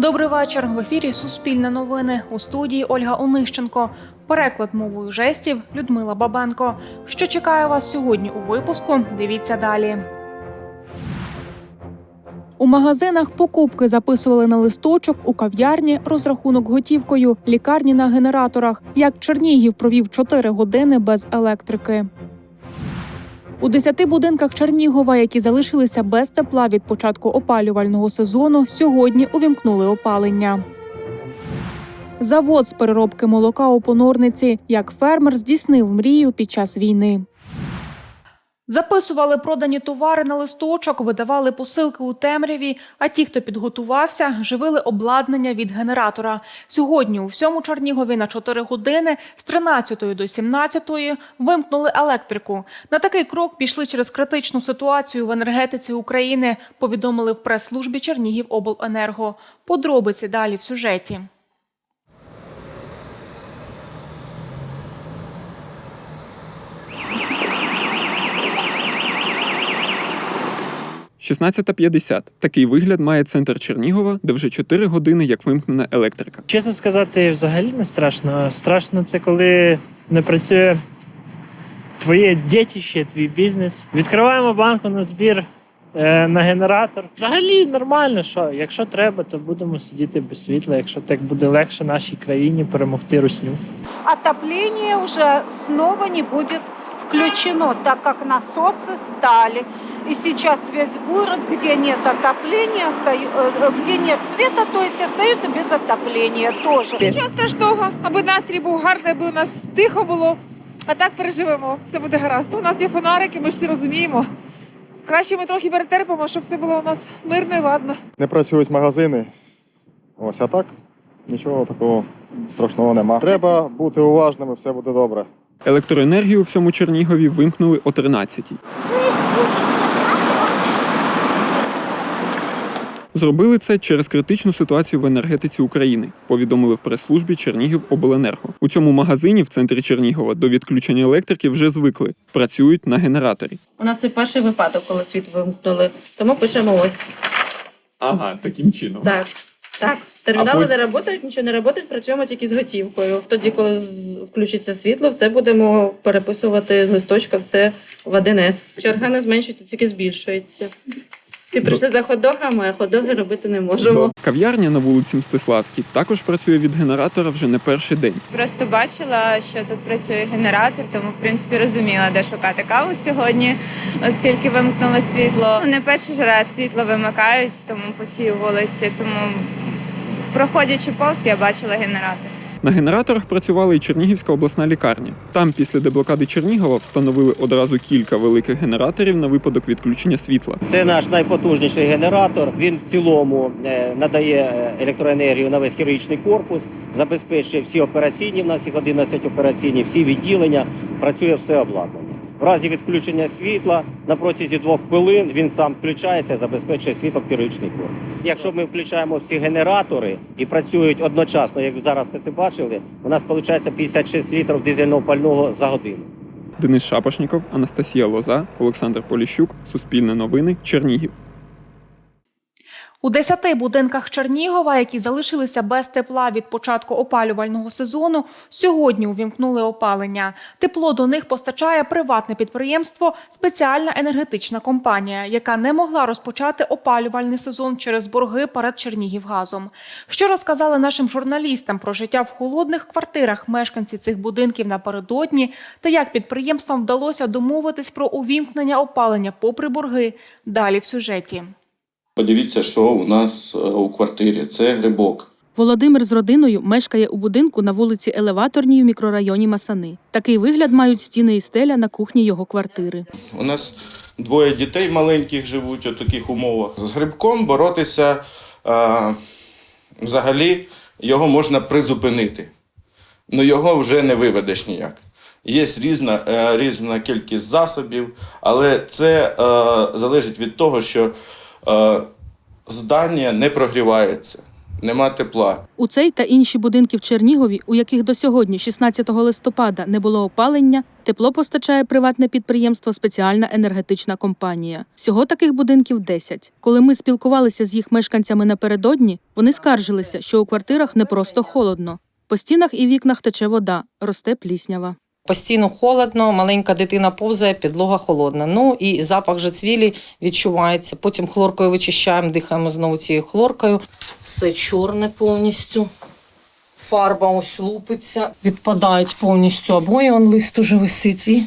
Добрий вечір. В ефірі Суспільне новини. У студії Ольга Онищенко. Переклад мовою жестів Людмила Бабенко. Що чекає вас сьогодні у випуску? Дивіться далі. У магазинах покупки записували на листочок, у кав'ярні розрахунок готівкою, лікарні на генераторах. Як Чернігів провів 4 години без електрики. У десяти будинках Чернігова, які залишилися без тепла від початку опалювального сезону, сьогодні увімкнули опалення. Завод з переробки молока у понорниці, як фермер здійснив мрію під час війни. Записували продані товари на листочок, видавали посилки у темряві. А ті, хто підготувався, живили обладнання від генератора. Сьогодні у всьому Чернігові на 4 години з 13 до 17 вимкнули електрику. На такий крок пішли через критичну ситуацію в енергетиці України. Повідомили в прес-службі Чернігівобленерго. Подробиці далі в сюжеті. 16.50. Такий вигляд має центр Чернігова, де вже 4 години як вимкнена електрика. Чесно сказати, взагалі не страшно. Страшно це коли не працює твоє дітище, твій бізнес. Відкриваємо банку на збір е, на генератор. Взагалі нормально, що якщо треба, то будемо сидіти без світла, якщо так буде легше нашій країні перемогти русню. отопление уже снова не будет включено, так как насосы стали. И сейчас весь город, где нет отопления, э, где нет света, то есть остается без отопления тоже. Нічого страшного, аби настрій був гарний, аби у нас тихо було. А так переживемо. Все буде гаразд. У нас є фонарики, ми ж всі розуміємо. Краще ми трохи перетерпимо, щоб все було у нас мирно і ладно. не працюють магазини. Ось, а так нічого такого страшного нема. Треба бути уважними, все буде добре. Електроенергію у всьому Чернігові вимкнули о 13-й. Зробили це через критичну ситуацію в енергетиці України, повідомили в прес-службі Чернігівобленерго. У цьому магазині в центрі Чернігова до відключення електрики вже звикли. Працюють на генераторі. У нас це перший випадок, коли світ вимкнули. Тому пишемо ось. Ага, таким чином. Так. Так. Термінали А не працюють, нічого не працюють, працюємо тільки з готівкою. Тоді, коли з- включиться світло, все будемо переписувати з листочка все в 1С. Черга не зменшується, тільки збільшується. Всі прийшли за хот-догами, а хот-доги робити не можемо. Кав'ярня на вулиці Мстиславській також працює від генератора вже не перший день. Просто бачила, що тут працює генератор, тому в принципі розуміла, де шукати каву сьогодні, оскільки вимкнуло світло. Не перший ж раз світло вимикають, тому по цій вулиці. Тому проходячи повз, я бачила генератор. На генераторах працювала і Чернігівська обласна лікарня. Там після деблокади Чернігова встановили одразу кілька великих генераторів на випадок відключення світла. Це наш найпотужніший генератор. Він в цілому е, надає е, електроенергію на весь хірургічний корпус, забезпечує всі операційні. В нас їх 11 операційні, всі відділення. Працює все обладнання. В разі відключення світла на протязі двох хвилин він сам включається, забезпечує світло піричний корпус. Якщо ми включаємо всі генератори і працюють одночасно, як зараз це це бачили, у нас виходить 56 літрів дизельного пального за годину. Денис Шапошніков, Анастасія Лоза, Олександр Поліщук, Суспільне новини, Чернігів. У десяти будинках Чернігова, які залишилися без тепла від початку опалювального сезону, сьогодні увімкнули опалення. Тепло до них постачає приватне підприємство, спеціальна енергетична компанія, яка не могла розпочати опалювальний сезон через борги перед Чернігівгазом. Що розказали нашим журналістам про життя в холодних квартирах мешканці цих будинків напередодні, та як підприємствам вдалося домовитись про увімкнення опалення попри борги, далі в сюжеті. Подивіться, що у нас е, у квартирі. Це грибок. Володимир з родиною мешкає у будинку на вулиці Елеваторній у мікрорайоні Масани. Такий вигляд мають стіни і стеля на кухні його квартири. У нас двоє дітей маленьких живуть у таких умовах. З грибком боротися е, взагалі його можна призупинити. Ну його вже не виведеш ніяк. Є різна, е, різна кількість засобів, але це е, залежить від того, що здання не прогрівається. нема тепла. У цей та інші будинки в Чернігові, у яких до сьогодні, 16 листопада, не було опалення, тепло постачає приватне підприємство Спеціальна енергетична компанія. Всього таких будинків 10. Коли ми спілкувалися з їх мешканцями напередодні, вони скаржилися, що у квартирах не просто холодно. По стінах і вікнах тече вода, росте пліснява. Постійно холодно, маленька дитина повзає, підлога холодна. Ну і запах же цвілі відчувається. Потім хлоркою вичищаємо, дихаємо знову цією хлоркою. Все чорне повністю. Фарба ось лупиться, відпадають повністю обої, он лист уже висить. І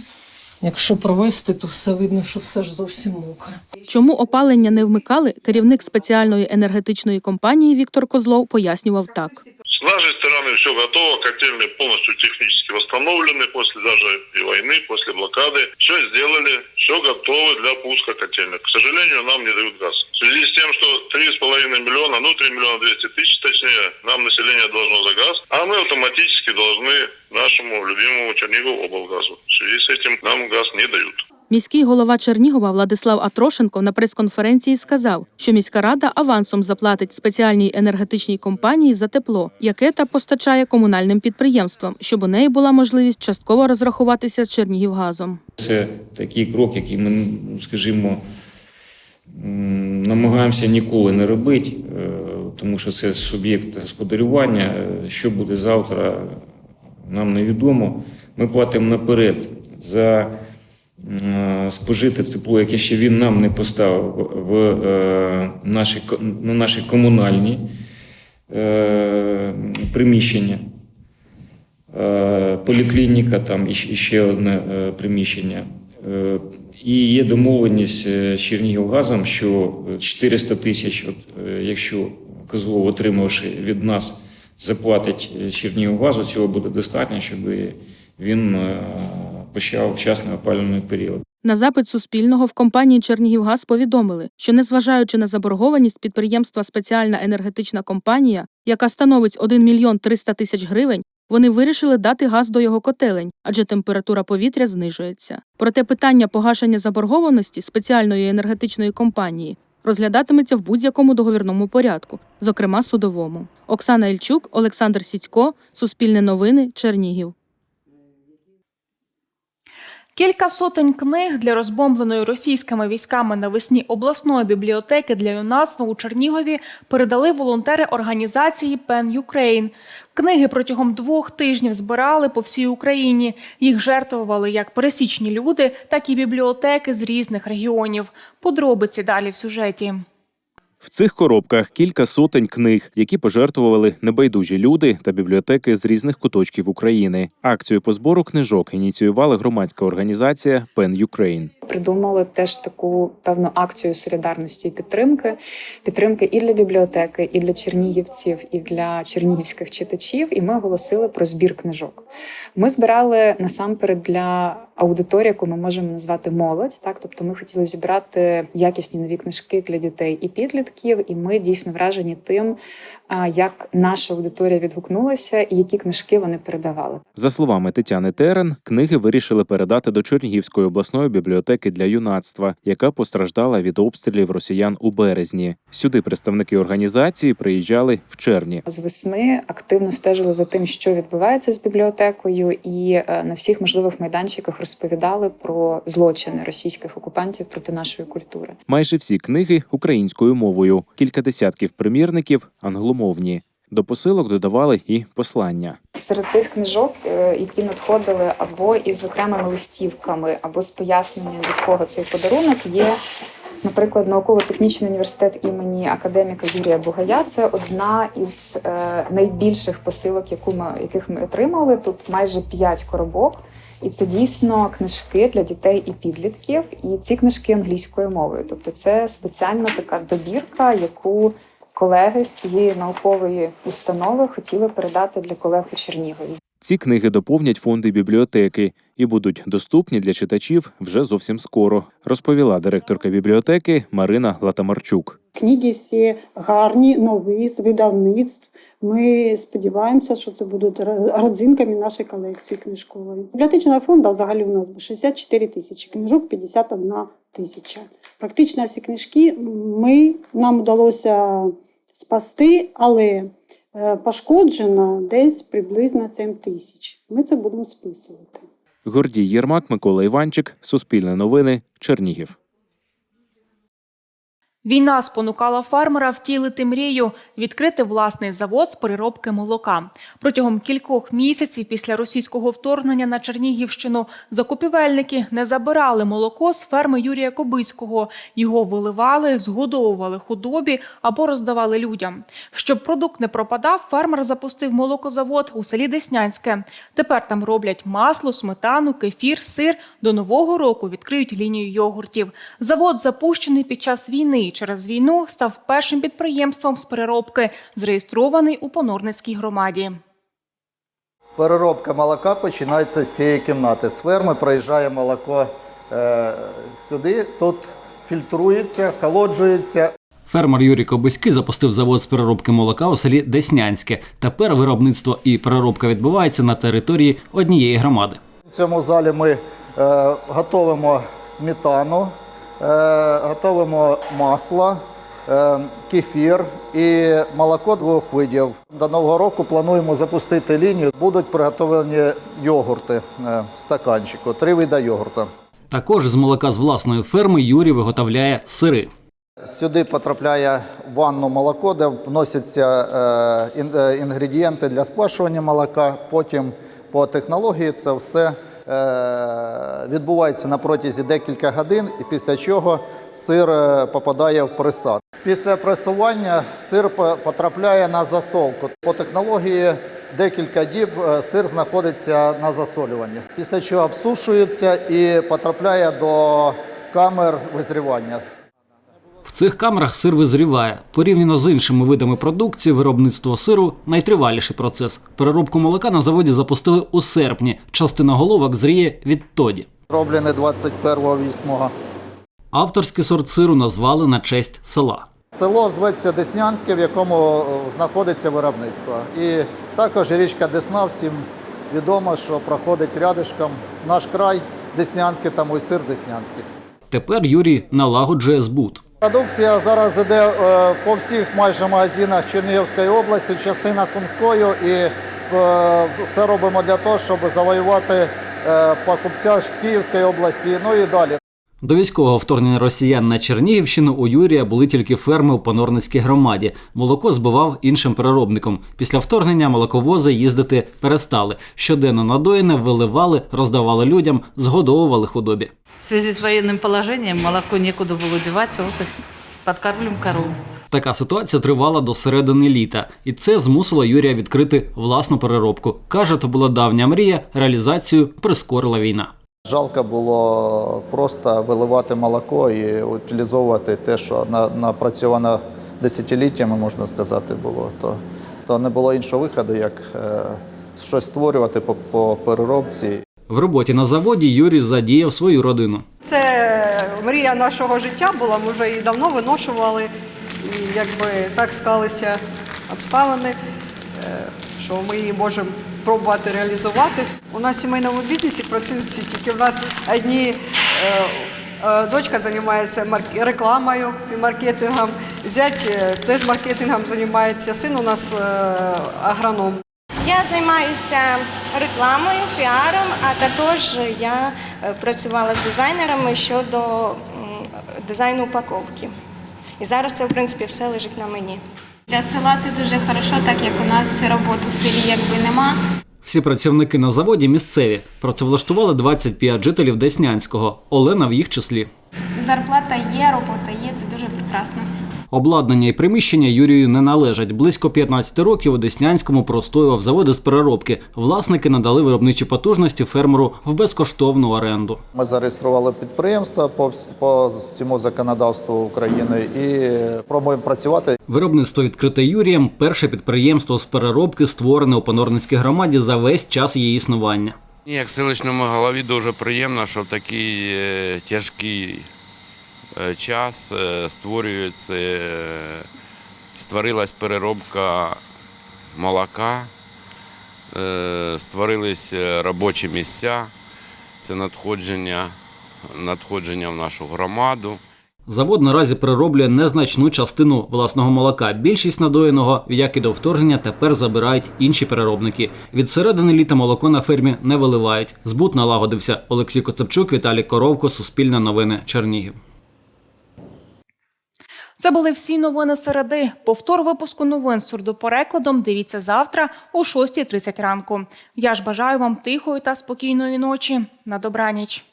якщо провести, то все видно, що все ж зовсім мокре. Чому опалення не вмикали, керівник спеціальної енергетичної компанії Віктор Козлов пояснював так. С нашей стороны все готово, котельные полностью технически восстановлены после даже и войны, после блокады. Все сделали, все готово для пуска котельных. К сожалению, нам не дают газ. В связи с тем, что 3,5 миллиона, ну 3 миллиона 200 тысяч, точнее, нам население должно за газ, а мы автоматически должны нашему любимому Чернигову облгазу. В связи с этим нам газ не дают. Міський голова Чернігова Владислав Атрошенко на прес-конференції сказав, що міська рада авансом заплатить спеціальній енергетичній компанії за тепло, яке та постачає комунальним підприємствам, щоб у неї була можливість частково розрахуватися з Чернігівгазом. Це такий крок, який ми, ну, скажімо, намагаємося ніколи не робити, е, тому що це суб'єкт господарювання. Що буде завтра, нам невідомо. Ми платимо наперед за м, спожите тепло, яке ще він нам не поставив в е, наші, на наші комунальні е, приміщення. Е, поліклініка, там і ще одне е, приміщення. Е, І є домовленість е, з Чернігівгазом, що 400 тисяч, е, якщо Козлов, отримавши від нас, заплатить е, Чернігівгазу, цього буде достатньо, щоб він е, почав вчасний опалювальний період. На запит Суспільного в компанії Чернігівгаз повідомили, що незважаючи на заборгованість підприємства спеціальна енергетична компанія, яка становить 1 мільйон 300 тисяч гривень, вони вирішили дати газ до його котелень, адже температура повітря знижується. Проте питання погашення заборгованості спеціальної енергетичної компанії розглядатиметься в будь-якому договірному порядку, зокрема судовому. Оксана Ільчук, Олександр Сідько, Суспільне новини, Чернігів. Кілька сотень книг для розбомбленої російськими військами навесні обласної бібліотеки для юнацтва у Чернігові передали волонтери організації Pen Ukraine. Книги протягом двох тижнів збирали по всій Україні. Їх жертвували як пересічні люди, так і бібліотеки з різних регіонів. Подробиці далі в сюжеті. В цих коробках кілька сотень книг, які пожертвували небайдужі люди та бібліотеки з різних куточків України. Акцію по збору книжок ініціювала громадська організація Pen Ukraine. Придумали теж таку певну акцію солідарності і підтримки. Підтримки і для бібліотеки, і для чернігівців, і для чернігівських читачів. І ми оголосили про збір книжок. Ми збирали насамперед для аудиторії, яку ми можемо назвати молодь. Так, тобто ми хотіли зібрати якісні нові книжки для дітей і підлітків. І ми дійсно вражені тим, як наша аудиторія відгукнулася і які книжки вони передавали. За словами Тетяни Терен, книги вирішили передати до Чернігівської обласної бібліотеки для юнацтва, яка постраждала від обстрілів росіян у березні. Сюди представники організації приїжджали в червні. З весни активно стежили за тим, що відбувається з бібліотекою, і е, на всіх можливих майданчиках розповідали про злочини російських окупантів проти нашої культури. Майже всі книги українською мовою, кілька десятків примірників англомовні. До посилок додавали і послання. Серед тих книжок, е, які надходили або із окремими листівками, або з поясненням від кого цей подарунок, є. Наприклад, науково-технічний університет імені академіка Юрія Бугая це одна із е, найбільших посилок, яку ми яких ми отримали. Тут майже п'ять коробок, і це дійсно книжки для дітей і підлітків. І ці книжки англійською мовою. Тобто, це спеціальна така добірка, яку колеги з цієї наукової установи хотіли передати для колег у Чернігові. Ці книги доповнять фонди бібліотеки і будуть доступні для читачів вже зовсім скоро, розповіла директорка бібліотеки Марина Латамарчук. Книги всі гарні, нові з видавництв. Ми сподіваємося, що це будуть родзинками нашої колекції книжкової. Бібліотечного фонду взагалі у нас 64 тисячі, книжок 51 тисяча. Практично всі книжки ми нам вдалося спасти, але е, пошкоджено десь приблизно 7 тисяч. Ми це будемо списувати. Гордій Єрмак, Микола Іванчик, Суспільне новини, Чернігів. Війна спонукала фермера втілити мрію відкрити власний завод з переробки молока. Протягом кількох місяців після російського вторгнення на Чернігівщину закупівельники не забирали молоко з ферми Юрія Кобиського. Його виливали, згодовували худобі або роздавали людям. Щоб продукт не пропадав, фермер запустив молокозавод у селі Деснянське. Тепер там роблять масло, сметану, кефір, сир. До нового року відкриють лінію йогуртів. Завод запущений під час війни. Через війну став першим підприємством з переробки, зареєстрований у Понорницькій громаді. Переробка молока починається з цієї кімнати. З ферми проїжджає молоко е, сюди, тут фільтрується, холоджується. Фермер Юрій Кобиський запустив завод з переробки молока у селі Деснянське. Тепер виробництво і переробка відбувається на території однієї громади. В цьому залі ми е, готуємо сметану, готуємо масло, е, кефір і молоко двох видів. До нового року плануємо запустити лінію. Будуть приготовлені йогурти е, в стаканчику, три види йогурту. Також з молока з власної ферми Юрій виготовляє сири. Сюди потрапляє в ванну молоко, де вносяться е, ін- е, інгредієнти для сквашування молока. Потім по технології це все е, відбувається на протязі декілька годин, і після чого сир е, попадає в присад. Після пресування сир потрапляє на засолку. По технології декілька діб е, сир знаходиться на засолюванні. Після чого обсушується і потрапляє до камер визрівання. Цих камерах сир визріває. Порівняно з іншими видами продукції, виробництво сиру найтриваліший процес. Переробку молока на заводі запустили у серпні. Частина головок зріє відтоді. Роблене 21.08. Авторський сорт сиру назвали на честь села. Село зветься Деснянське, в якому е, знаходиться виробництво. І також річка Десна, всім відомо, що проходить рядишком наш край Деснянське, там і сир Деснянський. Тепер Юрій налагоджує збут. Продукція зараз йде е, по всіх майже магазинах Чернігівської області, частина Сумської, і е, все робимо для того, щоб завоювати е, покупця з Київської області, ну і далі. До військового вторгнення росіян на Чернігівщину у Юрія були тільки ферми у Понорницькій громаді. Молоко збивав іншим переробником. Після вторгнення молоковози їздити перестали. Щоденно надоїне виливали, роздавали людям, згодовували худобі. В связи с военным положением молоко некуда было девать, вот и подкармливаем корову. Така ситуація тривала до середини літа, і це змусило Юрія відкрити власну переробку. Каже, то була давня мрія, реалізацію прискорила війна. Жалко було просто виливати молоко і утилізовувати те, що на- напрацьовано десятиліттями, можна сказати, було. То, то не було іншого виходу, як е, щось створювати по, по переробці. В роботі на заводі Юрій задіяв свою родину. Це мрія нашого життя була. Ми вже її давно виношували. І якби так склалися обставини, е, що ми її можемо пробувати реалізувати. У нас в сімейному бізнесі працюють всі, тільки в нас одні. е, е, Дочка займається рекламою і маркетингом, зять е, теж маркетингом займається, син у нас агроном. Я займаюся рекламою, піаром, а також я працювала з дизайнерами щодо дизайну упаковки. І зараз це, в принципі, все лежить на мені. Для села це дуже хорошо, так як у нас роботу в селі якби нема. Всі працівники на заводі місцеві. Працевлаштували 25 жителів Деснянського. Олена в їх числі. Зарплата є, робота є, це дуже прекрасно. Обладнання і приміщення Юрію не належать. Близько 15 років у Деснянському простоював заводи з переробки. Власники надали виробничі потужності фермеру в безкоштовну оренду. Ми зареєстрували підприємство по, по всьому законодавству України і пробуємо працювати. Виробництво відкрите Юрієм перше підприємство з переробки створене у Понорницькій громаді за весь час її існування. Як селищному голові дуже приємно, що в такий е, тяжкий е, час е, створюється, е, створилась переробка молока, е, створились е, робочі місця, це надходження, надходження в нашу громаду. Завод наразі перероблює незначну частину власного молока. Більшість надоєного, як і до вторгнення, тепер забирають інші переробники. Від середини літа молоко на фермі не виливають. Збут налагодився. Олексій Коцепчук, Віталій Коровко, Суспільне новини, Чернігів. Це були всі новини середи. Повтор випуску новин з сурдоперекладом дивіться завтра о 6.30 ранку. Я ж бажаю вам тихої та спокійної ночі. На добраніч.